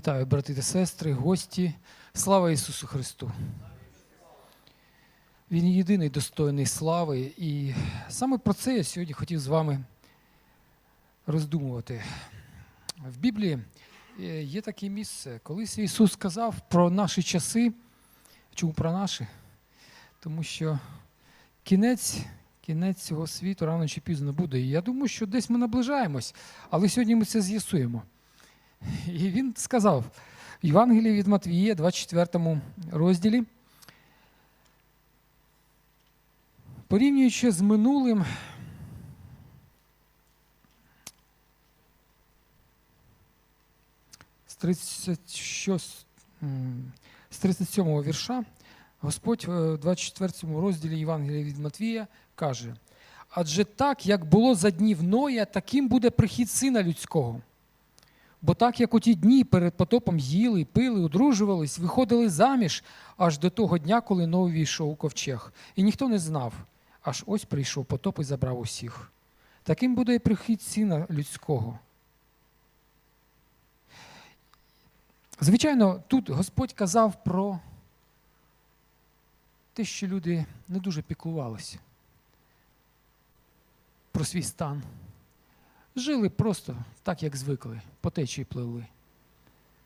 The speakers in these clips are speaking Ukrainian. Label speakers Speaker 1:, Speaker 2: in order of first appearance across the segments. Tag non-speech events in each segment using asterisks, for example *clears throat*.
Speaker 1: Вітаю, брати та сестри, гості. Слава Ісусу Христу! Він єдиний достойний слави. І саме про це я сьогодні хотів з вами роздумувати. В Біблії е, є таке місце. Колись Ісус сказав про наші часи. Чому про наші? Тому що кінець, кінець цього світу рано чи пізно буде. І я думаю, що десь ми наближаємось, але сьогодні ми це з'ясуємо. І він сказав в Євангелії від Матвія, 24 розділі, порівнюючи з минулим, з 36, м, з 37 вірша, Господь в 24 розділі Євангелія від Матвія каже: адже так, як було за днів Ноя, таким буде прихід сина людського. Бо так, як у ті дні перед потопом їли, пили, одружувались, виходили заміж аж до того дня, коли Ной війшов у ковчег. І ніхто не знав, аж ось прийшов потоп і забрав усіх. Таким буде і прихід сина людського. Звичайно, тут Господь казав про те, що люди не дуже піклувалися про свій стан. Жили просто так, як звикли, по течії пливли,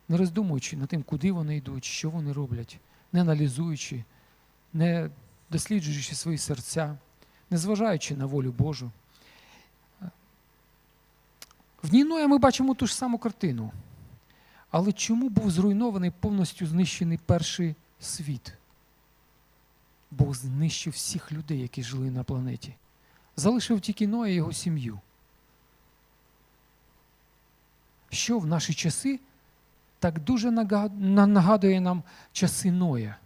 Speaker 1: не роздумуючи над тим, куди вони йдуть, що вони роблять, не аналізуючи, не досліджуючи свої серця, не зважаючи на волю Божу. В Ніноя ми бачимо ту ж саму картину. Але чому був зруйнований повністю знищений перший світ? Бог знищив всіх людей, які жили на планеті. Залишив тільки Ноя і його сім'ю що в наші часи так дуже нагадує нам часи Ноя.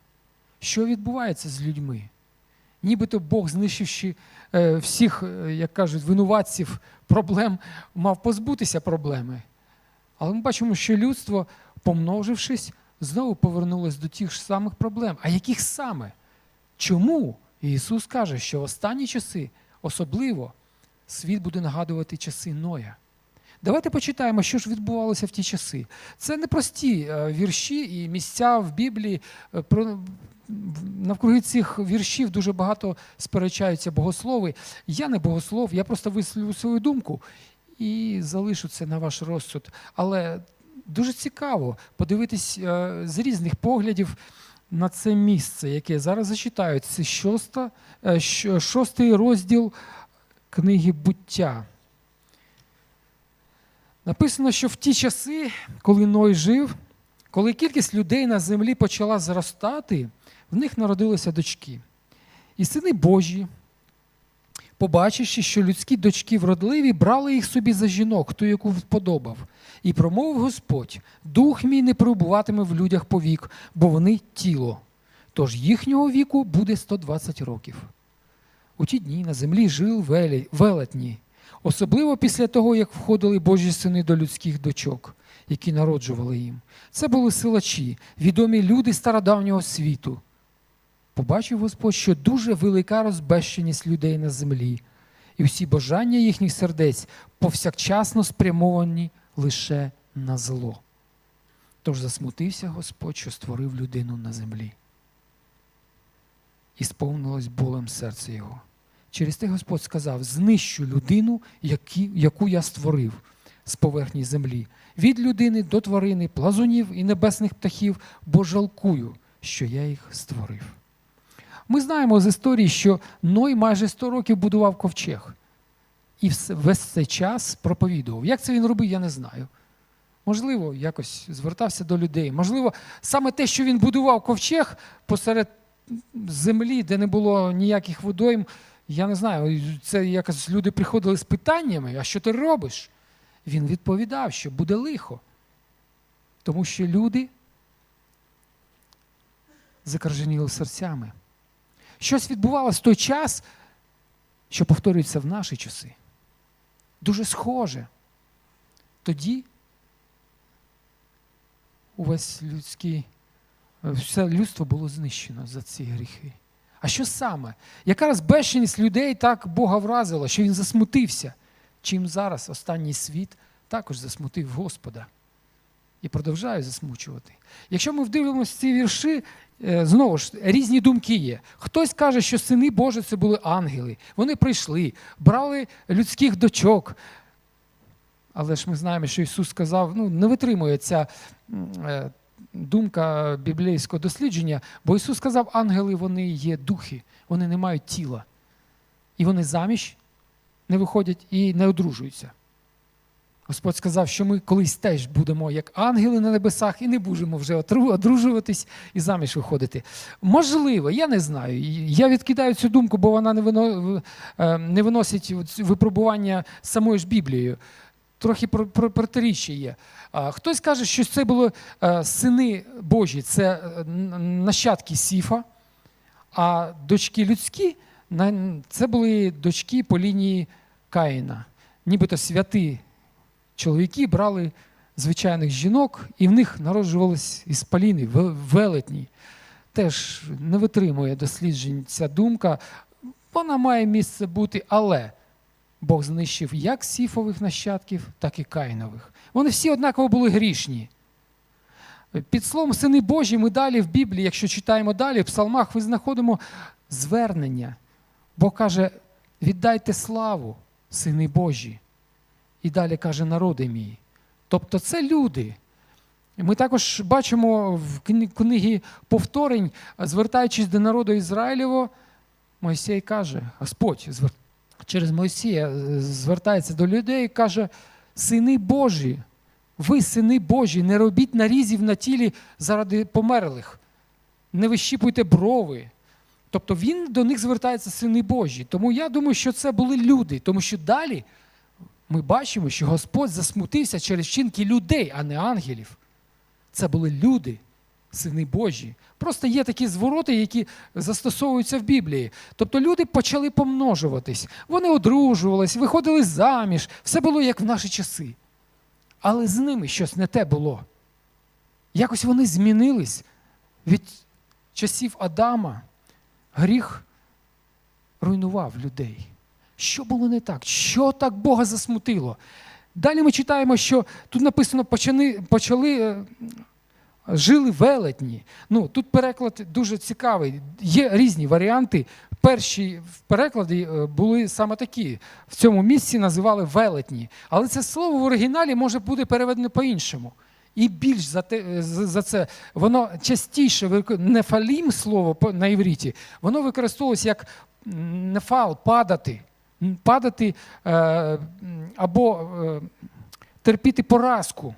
Speaker 1: Що відбувається з людьми? Нібито Бог, знищивши е, всіх, е, як кажуть, винуватців проблем, мав позбутися проблеми. Але ми бачимо, що людство, помножившись, знову повернулося до тих ж самих проблем. А яких саме? Чому? Ісус каже, що в останні часи особливо світ буде нагадувати часи Ноя. Давайте почитаємо, що ж відбувалося в ті часи. Це не прості е, вірші і місця в Біблії. Е, навкруги цих віршів дуже багато сперечаються богослови. Я не богослов, я просто висловлю свою думку і залишу це на ваш розсуд. Але дуже цікаво подивитись е, з різних поглядів на це місце, яке зараз зачитаю. Це шоста, шостий розділ книги буття. Написано, що в ті часи, коли Ной жив, коли кількість людей на землі почала зростати, в них народилися дочки. І сини Божі, побачивши, що людські дочки вродливі, брали їх собі за жінок, хто яку вподобав. І промовив Господь: Дух мій не перебуватиме в людях повік, бо вони тіло. Тож їхнього віку буде 120 років. У ті дні на землі жив велетні. Особливо після того, як входили Божі сини до людських дочок, які народжували їм. Це були силачі, відомі люди стародавнього світу. Побачив Господь, що дуже велика розбещеність людей на землі, і всі бажання їхніх сердець повсякчасно спрямовані лише на зло. Тож засмутився Господь, що створив людину на землі. І сповнилось болем серце його. Через те Господь сказав: знищу людину, яку я створив з поверхні землі, від людини до тварини, плазунів і небесних птахів, бо жалкую, що я їх створив. Ми знаємо з історії, що Ной майже 100 років будував ковчег і весь цей час проповідував. Як це він робив, я не знаю. Можливо, якось звертався до людей. Можливо, саме те, що він будував ковчег посеред землі, де не було ніяких водойм, я не знаю, це якось люди приходили з питаннями, а що ти робиш? Він відповідав, що буде лихо. Тому що люди закарженіли серцями. Щось відбувалося в той час, що повторюється в наші часи. Дуже схоже. Тоді увесь людський, все людство було знищено за ці гріхи. А що саме? Яка розбещеність людей так Бога вразила, що він засмутився? Чим зараз останній світ також засмутив Господа? і продовжує засмучувати. Якщо ми вдивимося ці вірші, е, знову ж різні думки є. Хтось каже, що сини Божі це були ангели. Вони прийшли, брали людських дочок. Але ж ми знаємо, що Ісус сказав, ну, не витримує ця е, думка біблійського дослідження, бо Ісус сказав, ангели вони є духи, вони не мають тіла. І вони заміж не виходять і не одружуються. Господь сказав, що ми колись теж будемо як ангели на небесах і не будемо вже одружуватись і заміж виходити. Можливо, я не знаю. Я відкидаю цю думку, бо вона не, е, виносить випробування самою ж Біблією. Трохи про- про- протиріччя є. Хтось каже, що це були е, сини Божі, це е, нащадки Сіфа, а дочки людські це були дочки по лінії Каїна. Нібито святи чоловіки брали звичайних жінок, і в них народжувались іспаліни, велетні. Теж не витримує досліджень ця думка. Вона має місце бути, але Бог знищив як сіфових нащадків, так і каїнових. Вони всі однаково були грішні. Під словом сини Божі ми далі в Біблії, якщо читаємо далі, в псалмах ви знаходимо звернення. Бог каже: віддайте славу, сини Божі. І далі каже, народи мій. Тобто це люди. Ми також бачимо в книгі повторень, звертаючись до народу Ізраїлєвого, Мойсей каже, Господь звер- через Мойсія е, звертається до людей і каже: Сини Божі, ви, сини Божі, не робіть нарізів на тілі заради померлих, не вищіпуйте брови. Тобто він до них звертається сини Божі. Тому я думаю, що це були люди, тому що далі ми бачимо, що Господь засмутився через вчинки людей, а не ангелів. Це були люди, сини Божі. Просто є такі звороти, які застосовуються в Біблії. Тобто люди почали помножуватись, вони одружувались, виходили заміж, все було як в наші часи. Але з ними щось не те було. Якось вони змінились від часів Адама. Гріх руйнував людей. Що було не так? Що так Бога засмутило? Далі ми читаємо, що тут написано, почали, почали е, жили велетні. Ну, тут переклад дуже цікавий. Є різні варіанти. Перші в перекладі е, були саме такі. В цьому місці називали велетні. Але це слово в оригіналі може бути переведено по-іншому. І більш за, те, е, за це воно частіше нефалім слово на івріті, воно використовується як нефал, падати. Падати е, або терпіти поразку.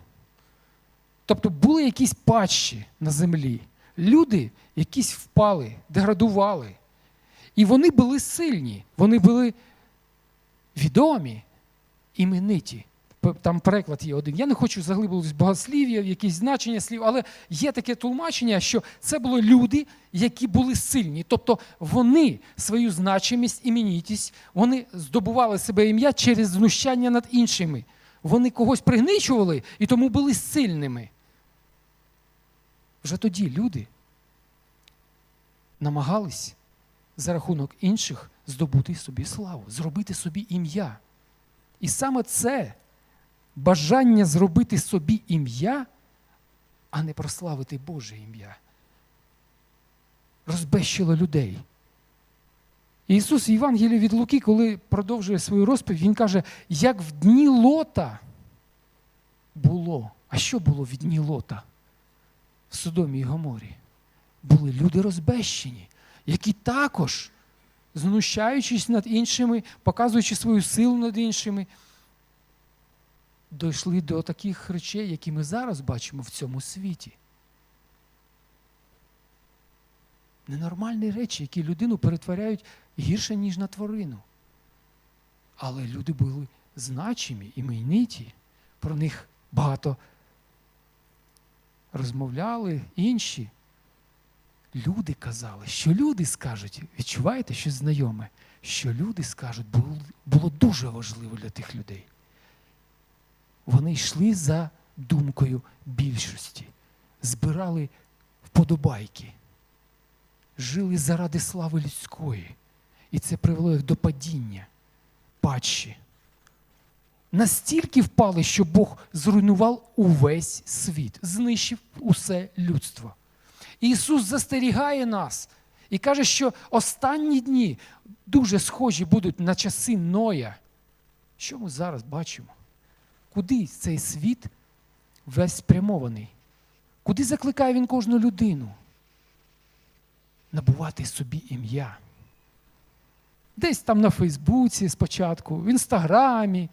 Speaker 1: Тобто були якісь патчі на землі. Люди якісь впали, деградували. І вони були сильні, вони були відомі, імениті. Там переклад є один. Я не хочу заглиблюватися в богослів'я, в якісь значення слів, але є таке тлумачення, що це були люди, які були сильні. Тобто вони свою значимість, іменітість, вони здобували себе ім'я через знущання над іншими. Вони когось пригничували і тому були сильними. Вже тоді люди намагались за рахунок інших здобути собі славу, зробити собі ім'я. І саме це бажання зробити собі ім'я, а не прославити Боже ім'я, розбещило людей. Ісус в Євангелії від Луки, коли продовжує свою розповідь, Він каже, як в дні лота було. А що було в дні лота? В Содомі і Гоморі були люди розбещені, які також, знущаючись над іншими, показуючи свою силу над іншими, дійшли до таких речей, які ми зараз бачимо в цьому світі. Ненормальні речі, які людину перетворяють гірше, ніж на тварину. Але люди були значимі, імениті, про них багато розмовляли інші. Люди казали, що люди скажуть, відчуваєте щось знайоме, що люди скажуть, було, дуже важливо для тих людей. Вони йшли за думкою більшості, збирали вподобайки, жили заради слави людської. І це привело їх до падіння, падші. Настільки впали, що Бог зруйнував увесь світ, знищив усе людство. Ісус застерігає нас і каже, що останні дні дуже схожі будуть на часи Ноя. Що ми зараз бачимо? Куди цей світ весь спрямований? Куди закликає він кожну людину? Набувати собі ім'я. Десь там на Фейсбуці спочатку, в Інстаграмі,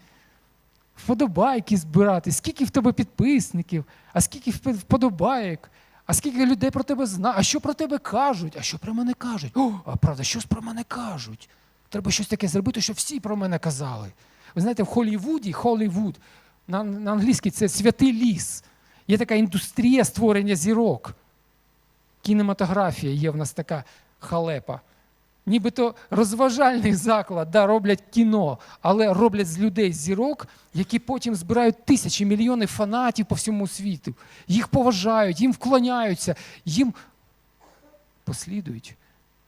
Speaker 1: вподобайки збирати, скільки в тебе підписників, а скільки вп- вподобайок, а скільки людей про тебе знає, а що про тебе кажуть, а що про мене кажуть? О, а правда, що ж про мене кажуть? Треба щось таке зробити, щоб всі про мене казали. Ви знаєте, в Холлівуді, Холлівуд, на, на англійській це святий ліс. Є така індустрія створення зірок. Кінематографія є в нас така халепа. Нібито розважальний заклад, да, роблять кіно, але роблять з людей зірок, які потім збирають тисячі, мільйони фанатів по всьому світу. Їх поважають, їм вклоняються, їм послідують,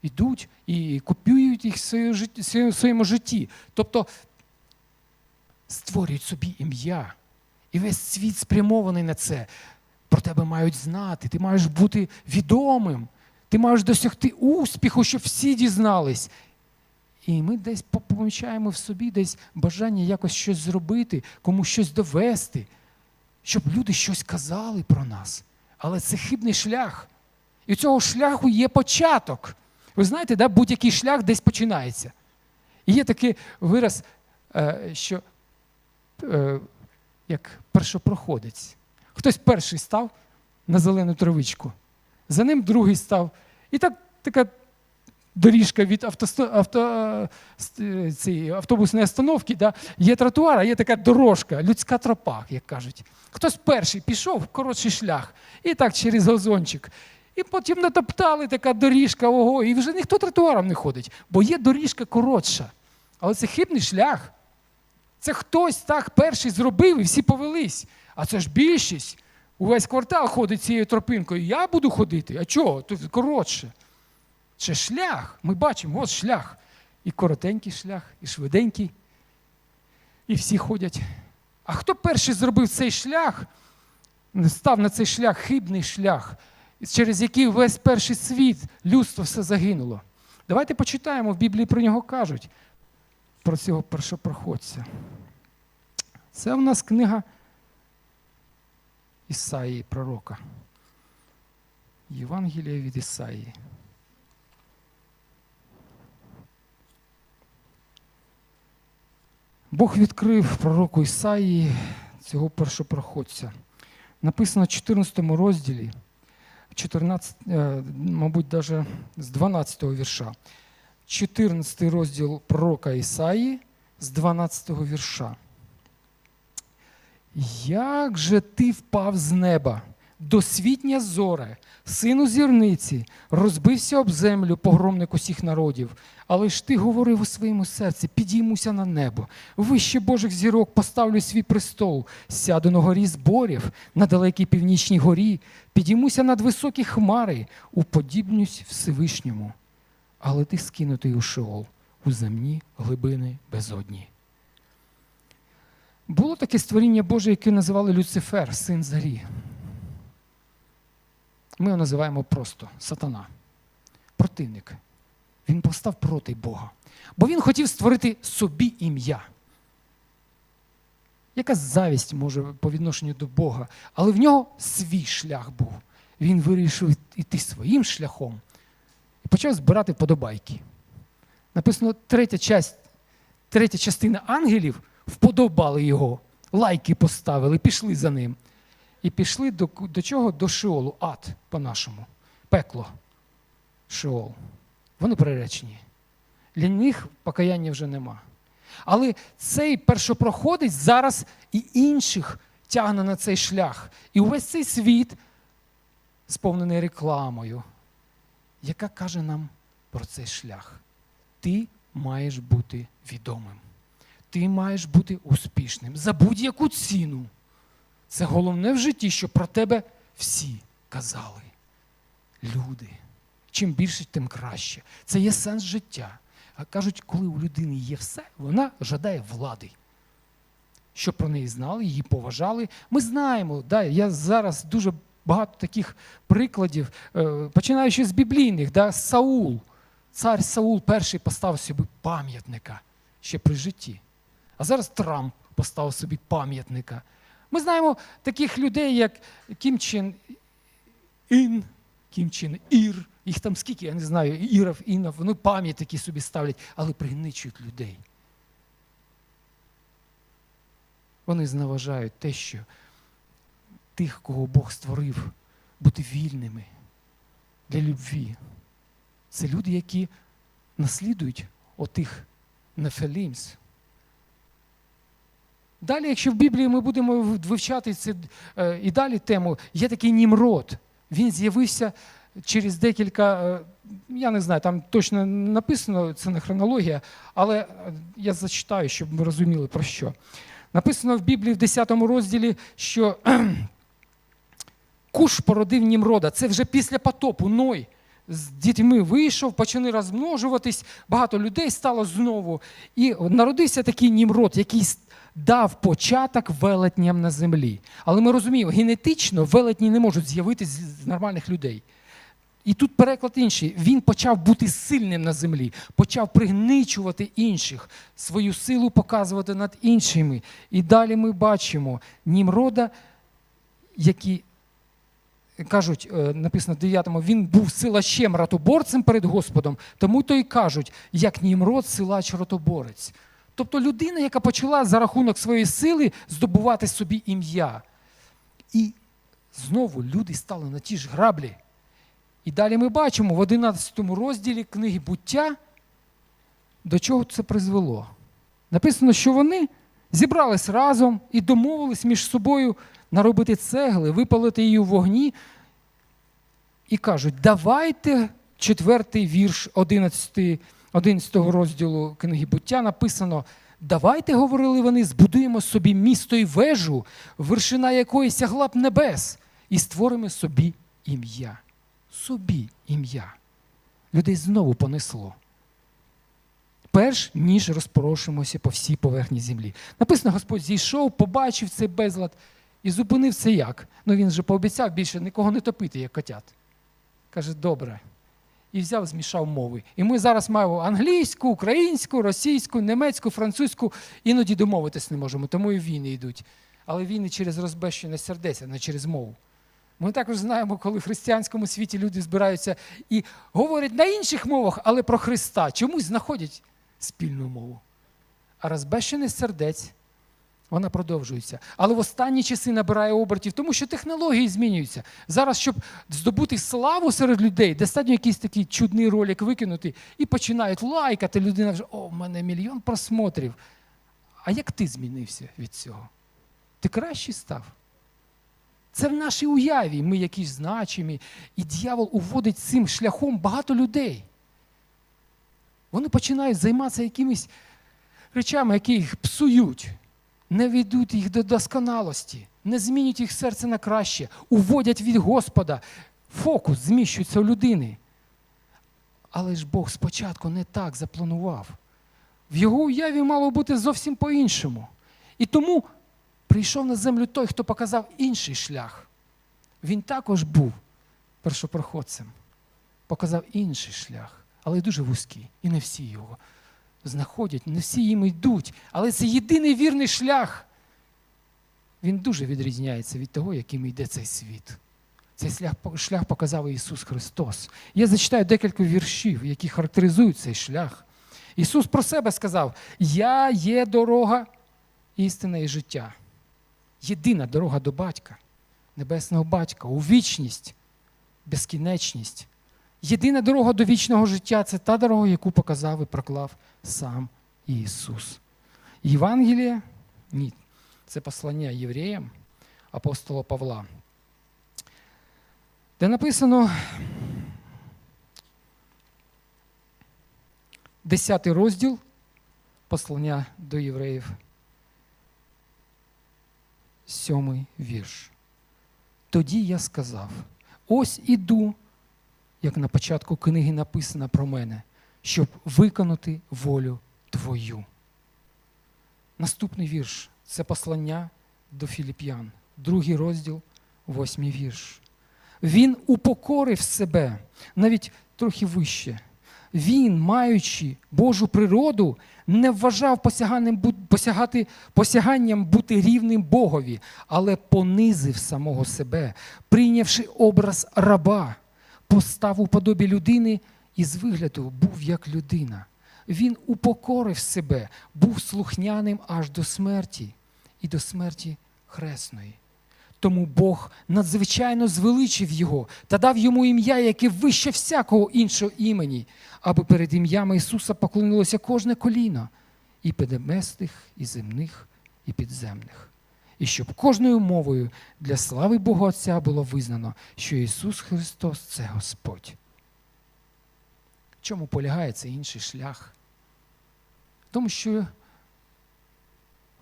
Speaker 1: ідуть і купують їх в своєму житті-. Тобто створюють собі ім'я. І весь світ спрямований на це. Про тебе мають знати, ти маєш бути відомим, ти маєш досягти успіху, щоб всі дізнались. І ми десь по- помічаємо в собі десь бажання якось щось зробити, комусь щось довести, щоб люди щось казали про нас. Але це хибний шлях. І у цього шляху є початок. Ви знаєте, да, будь-який шлях десь починається. І є такий вираз, е, що е, як першопроходець. Хтось перший став на зелену травичку, за ним другий став. І так така доріжка від авто, е, цієї автобусної остановки, да, є тротуар, а є така дорожка, людська тропа, як кажуть. Хтось перший пішов коротший шлях, і так через газончик. І потім натоптали така доріжка, ого, і вже ніхто тротуаром не ходить, бо є доріжка коротша. Але це хибний шлях. Це хтось так перший зробив і всі повелись. А це ж більшість. Увесь квартал ходить цією тропинкою. Я буду ходити. А чого? Тут коротше. Це шлях. Ми бачимо, ось шлях. І коротенький шлях, і швиденький. І всі ходять. А хто перший зробив цей шлях, став на цей шлях хибний шлях, через який весь перший світ, людство все загинуло? Давайте почитаємо, в Біблії про нього кажуть, про цього першопроходця. Це в нас книга Ісаї, пророка. Євангелія від Ісаї. Бог відкрив пророку Ісаї цього першопроходця. Написано в 14 розділі, 14, е, мабуть, навіть з 12 вірша. 14 розділ пророка Ісаї з 12 вірша. Як же ти впав з неба, досвітня зоре, сину зірниці, розбився об землю, погромник усіх народів. Але ж ти говорив у своєму серці, підіймуся на небо, вище Божих зірок поставлю свій престол, сяду на горі зборів, на далекій північній горі, підіймуся над високі хмари, уподібнюсь Всевишньому. Але ти скинутий у Шеол, у земні глибини безодні. Було таке створіння Боже, яке називали Люцифер, син зарі. Ми його називаємо просто сатана, противник. Він постав проти Бога. Бо він хотів створити собі ім'я. Яка завість може по відношенню до Бога, але в нього свій шлях був. Він вирішив йти своїм шляхом і почав збирати подобайки. Написано, третя, часть, третя частина ангелів вподобали його, лайки поставили, пішли за ним. І пішли до, до чого? До Шеолу, ад по-нашому, пекло. Шеол. Вони приречені. Для них покаяння вже нема. Але цей першопроходець зараз і інших тягне на цей шлях. І увесь цей світ сповнений рекламою, яка каже нам про цей шлях. Ти маєш бути відомим. Ти маєш бути успішним за будь-яку ціну. Це головне в житті, що про тебе всі казали. Люди. Чим більше, тим краще. Це є сенс життя. А кажуть, коли у людини є все, вона жадає влади. щоб про неї знали, її поважали. Ми знаємо, да, я зараз дуже багато таких прикладів, е, починаючи з біблійних, да, Саул. Цар Саул перший поставив собі пам'ятника ще при житті. А зараз Трамп поставив собі пам'ятника. Ми знаємо таких людей, як Кім Чен Ін, Кім Чен Ір, їх там скільки, я не знаю, Іров, Інов, вони пам'ятники собі ставлять, але пригничують людей. Вони зневажають те, що тих, кого Бог створив, бути вільними для любві. Це люди, які наслідують отих нефелімс. Далі, якщо в Біблії ми будемо вивчати це е, і далі тему, є такий Німрод. Він з'явився через декілька, е, я не знаю, там точно написано, це не хронологія, але е, я зачитаю, щоб ми розуміли про що. Написано в Біблії в 10 розділі, що *clears throat* Куш породив Німрода. Це вже після потопу Ной з дітьми вийшов, почали розмножуватись, багато людей стало знову. І народився такий Німрод, який дав початок велетням на землі. Але ми розуміємо, генетично велетні не можуть з'явитися з нормальних людей. І тут переклад інший. Він почав бути сильним на землі, почав пригничувати інших, свою силу показувати над іншими. І далі ми бачимо Німрода, який кажуть, е, написано в 9-му, він був силачем ратоборцем перед Господом, тому то й кажуть, як Німрод, силач ратоборець. Тобто людина, яка почала за рахунок своєї сили здобувати собі ім'я. І знову люди стали на ті ж граблі. І далі ми бачимо в 11 розділі книги буття, до чого це призвело. Написано, що вони зібрались разом і домовились між собою наробити цегли, випалити її у вогні. І кажуть, давайте четвертий вірш 11, 11 розділу книги буття написано. Давайте, говорили вони, збудуємо собі місто і вежу, вершина якої сягла б небес, і створимо собі ім'я. Собі ім'я. Людей знову понесло. Перш ніж розпорошимося по всій поверхні землі. Написано, Господь зійшов, побачив цей безлад і зупинив це як? Ну він же пообіцяв більше нікого не топити, як котят. Каже, добре. І взяв, змішав мови. І ми зараз маємо англійську, українську, російську, німецьку, французьку, іноді домовитись не можемо, тому і війни йдуть. Але війни через розбещене сердець, а не через мову. Ми також знаємо, коли в християнському світі люди збираються і говорять на інших мовах, але про Христа чомусь знаходять спільну мову. А розбещене сердець, вона продовжується. Але в останні часи набирає обертів, тому що технології змінюються. Зараз, щоб здобути славу серед людей, достатньо якийсь такий чудний ролик викинути і починають лайкати. Людина вже, о, в мене мільйон просмотрів. А як ти змінився від цього? Ти кращий став. Це в нашій уяві, ми якісь значимі, і дьявол уводить цим шляхом багато людей. Вони починають займатися якимись речами, які їх псують, не ведуть їх до досконалості, не змінюють їх серце на краще, уводять від Господа. Фокус зміщується у людини. Але ж Бог спочатку не так запланував. В його уяві мало бути зовсім по-іншому. І тому прийшов на землю той, хто показав інший шлях. Він також був першопроходцем, показав інший шлях, але дуже вузький. І не всі його знаходять, не всі їм йдуть. Але це єдиний вірний шлях. Він дуже відрізняється від того, яким йде цей світ. Цей шлях, шлях показав Ісус Христос. Я зачитаю декілька віршів, які характеризують цей шлях. Ісус про себе сказав: Я є дорога, істина і життя. Єдина дорога до батька, небесного батька, у вічність, безкінечність. Єдина дорога до вічного життя це та дорога, яку показав і проклав сам Ісус. Євангеліє ні, це послання євреям апостола Павла, де написано 10 розділ послання до євреїв. Сьомий вірш. Тоді я сказав: ось іду, як на початку книги написано про мене, щоб виконати волю Твою. Наступний вірш Це послання до Філіп'ян, другий розділ, восьмий вірш. Він упокорив себе навіть трохи вище. Він, маючи Божу природу, не вважав посягати, посяганням бути рівним Богові, але понизив самого себе, прийнявши образ раба, постав у подобі людини і з вигляду був як людина. Він упокорив себе, був слухняним аж до смерті і до смерті хресної. Тому Бог надзвичайно звеличив його та дав йому ім'я, яке вище всякого іншого імені, аби перед ім'ями Ісуса поклонилося кожне коліно, і піднебесних, і земних, і підземних. І щоб кожною мовою для слави Бога Отця було визнано, що Ісус Христос це Господь. Чому полягає цей інший шлях? Тому, що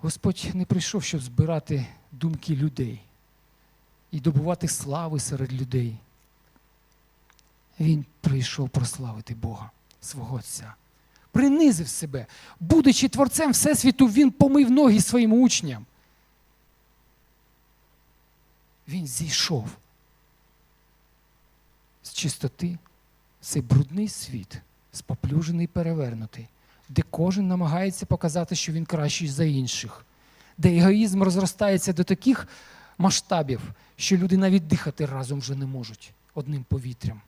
Speaker 1: Господь не прийшов, щоб збирати думки людей і добувати слави серед людей. Він прийшов прославити Бога, свого Отця. Принизив себе. Будучи творцем Всесвіту, він помив ноги своїм учням. Він зійшов з чистоти цей брудний світ, споплюжений, перевернутий, де кожен намагається показати, що він кращий за інших, де егоїзм розростається до таких масштабів, що люди навіть дихати разом вже не можуть одним повітрям.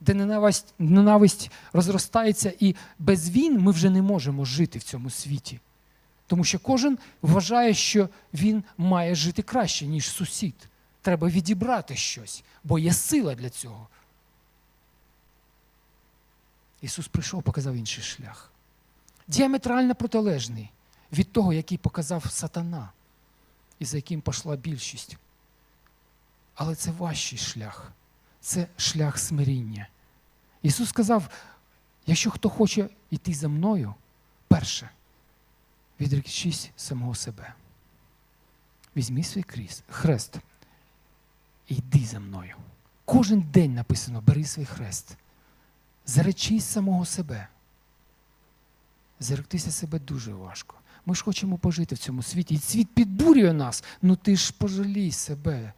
Speaker 1: Де ненависть, ненависть розростається, і без війн ми вже не можемо жити в цьому світі. Тому що кожен вважає, що він має жити краще, ніж сусід. Треба відібрати щось, бо є сила для цього. Ісус прийшов, показав інший шлях. Діаметрально протилежний від того, який показав сатана, і за яким пішла більшість. Але це важчий шлях, це шлях смиріння. Ісус сказав: якщо хто хоче йти за мною, перше, відречись самого себе. Візьми свій кріс, хрест і йди за мною. Кожен день написано: бери свій хрест. Заречись самого себе. Заректися себе дуже важко. Ми ж хочемо пожити в цьому світі. І світ підбурює нас. Ну ти ж пожалій себе.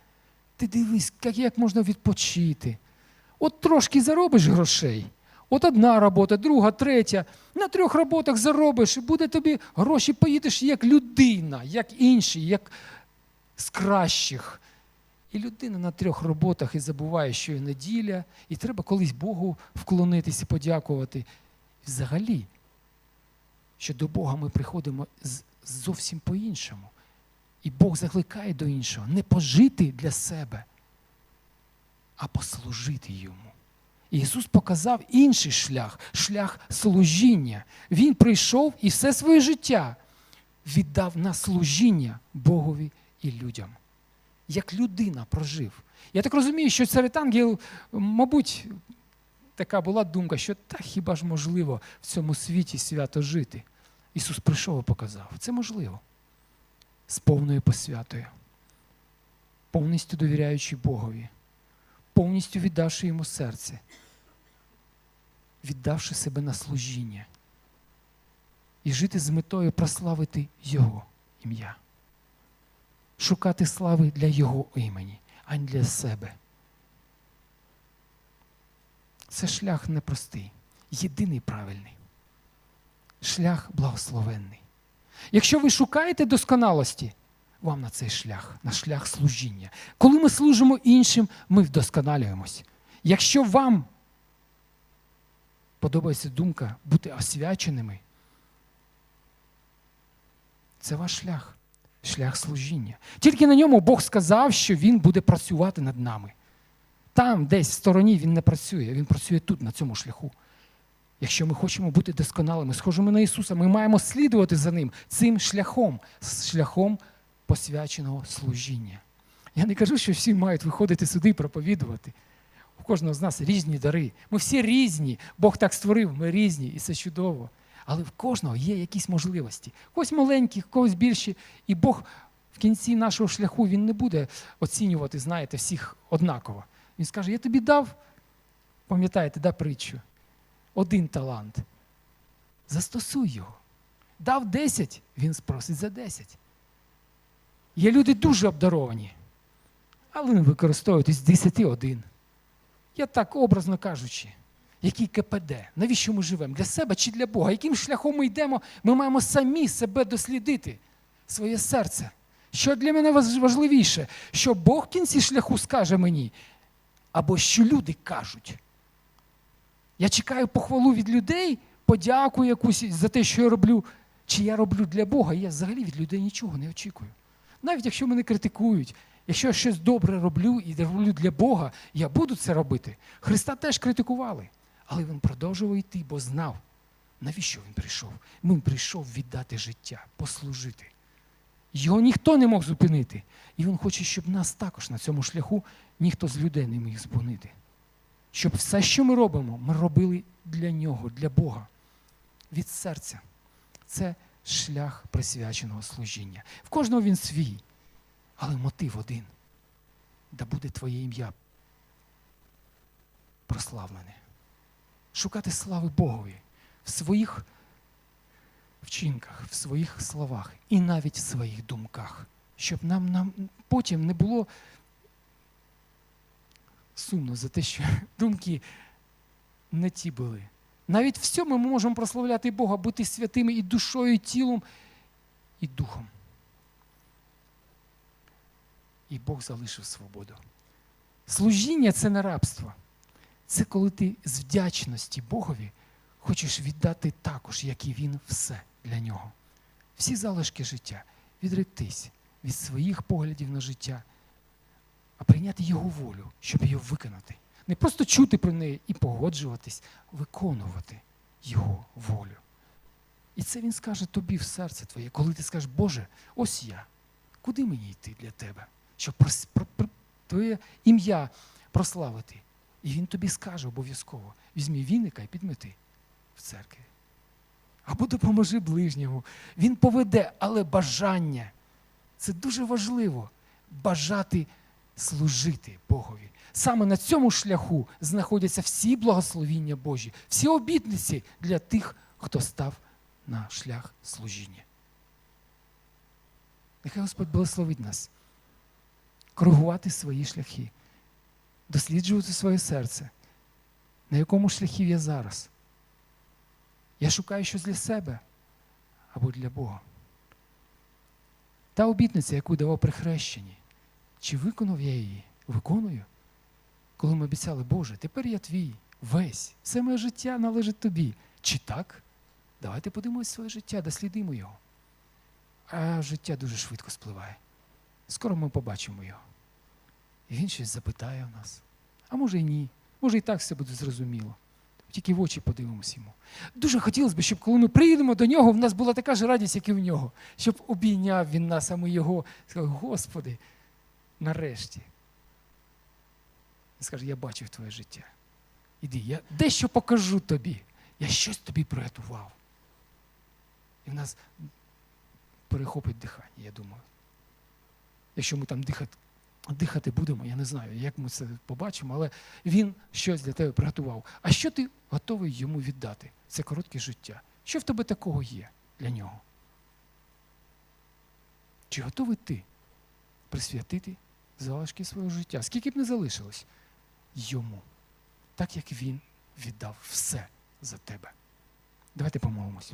Speaker 1: Ти дивись, як, як можна відпочити. От трошки заробиш грошей. От одна робота, друга, третя. На трьох роботах заробиш, і буде тобі гроші, поїдеш як людина, як інші, як з кращих. І людина на трьох роботах і забуває, що є неділя, і треба колись Богу вклонитись і подякувати. Взагалі, що до Бога ми приходимо зовсім по-іншому. І Бог закликає до іншого не пожити для себе, а послужити йому. Ісус показав інший шлях шлях служіння. Він прийшов і все своє життя віддав на служіння Богові і людям. Як людина прожив. Я так розумію, що серед ангелів, мабуть, така була думка, що та хіба ж можливо в цьому світі свято жити. Ісус прийшов і показав. Це можливо. З повною посвятою, повністю довіряючи Богові, повністю віддавши йому серце, віддавши себе на служіння і жити з метою прославити Його ім'я, шукати слави для Його імені, а не для себе. Це шлях непростий, єдиний правильний. Шлях благословенний. Якщо ви шукаєте досконалості, вам на цей шлях, на шлях служіння. Коли ми служимо іншим, ми вдосконалюємось. Якщо вам подобається думка бути освяченими, це ваш шлях, шлях служіння. Тільки на ньому Бог сказав, що Він буде працювати над нами. Там, десь в стороні, він не працює, він працює тут, на цьому шляху. Якщо ми хочемо бути досконалими, схожими на Ісуса, ми маємо слідувати за Ним цим шляхом, шляхом посвяченого служіння. Я не кажу, що всі мають виходити сюди і проповідувати. У кожного з нас різні дари. Ми всі різні. Бог так створив, ми різні, і це чудово. Але в кожного є якісь можливості. Когось маленькі, когось більші. І Бог в кінці нашого шляху він не буде оцінювати, знаєте, всіх однаково. Він скаже: Я тобі дав, пам'ятаєте, да, притчу, один талант. Застосуй його. Дав 10, він спросить за 10. Є люди дуже обдаровані, але не використовують із 10 один. Я так образно кажучи, який КПД, навіщо ми живемо? Для себе чи для Бога? Яким шляхом ми йдемо? Ми маємо самі себе дослідити, своє серце. Що для мене важливіше, що Бог в кінці шляху скаже мені, або що люди кажуть. Я чекаю похвалу від людей, подяку якусь за те, що я роблю, чи я роблю для Бога, і я взагалі від людей нічого не очікую. Навіть якщо мене критикують, якщо я щось добре роблю і роблю для Бога, я буду це робити. Христа теж критикували, але він продовжував йти, бо знав, навіщо він прийшов. Він прийшов віддати життя, послужити. Його ніхто не мог зупинити. І він хоче, щоб нас також на цьому шляху ніхто з людей не міг зупинити. Щоб все, що ми робимо, ми робили для нього, для Бога. Від серця. Це шлях присвяченого служіння. В кожного він свій, але мотив один. Да буде твоє ім'я прославлене. Шукати слави Богові в своїх вчинках, в своїх словах і навіть в своїх думках, щоб нам, нам потім не було сумно за те, що *laughs* думки не ті були. Навіть в ми можемо прославляти Бога, бути святими і душою, і тілом, і духом. І Бог залишив свободу. Служіння це не рабство. Це коли ти з вдячності Богові хочеш віддати також, як і він, все для нього. Всі залишки життя, відректись від своїх поглядів на життя, а прийняти його волю, щоб її виконати. Не просто чути про неї і погоджуватись, виконувати його волю. І це він скаже тобі в серце твоє, коли ти скажеш, Боже, ось я. Куди мені йти для тебе? Щоб прос- про- про- твоє ім'я прославити. І він тобі скаже обов'язково: візьми віника і підмети в церкві. Або допоможи ближньому. Він поведе, але бажання. Це дуже важливо бажати служити Богові. Саме на цьому шляху знаходяться всі благословіння Божі, всі обітниці для тих, хто став на шлях служіння. Нехай Господь благословить нас коригувати свої шляхи, досліджувати своє серце, на якому шляхі я зараз. Я шукаю щось для себе або для Бога. Та обітниця, яку давав при хрещенні, чи виконав я її? Виконую. Коли ми обіцяли, Боже, тепер я твій, весь, все моє життя належить тобі. Чи так? Давайте подивимось своє життя, дослідимо його. А життя дуже швидко спливає. Скоро ми побачимо його. І він щось запитає у нас. А може і ні. Може і так все буде зрозуміло. Тільки в очі подивимось йому. Дуже хотілося б, щоб коли ми приїдемо до нього, в нас була така ж радість, як і в нього. Щоб обійняв він нас, а ми його сказали, Господи, нарешті. Він скаже, я бачив твоє життя. Іди, я дещо покажу тобі. Я щось тобі приготував. І в нас перехопить дихання, я думаю. Якщо ми там дихати, дихати будемо, я не знаю, як ми це побачимо, але він щось для тебе приготував. А що ти готовий йому віддати? Це коротке життя. Що в тебе такого є для нього? Чи готовий ти присвятити залишки свого життя? Скільки б не залишилось йому, так як він віддав все за тебе. Давайте помолимось.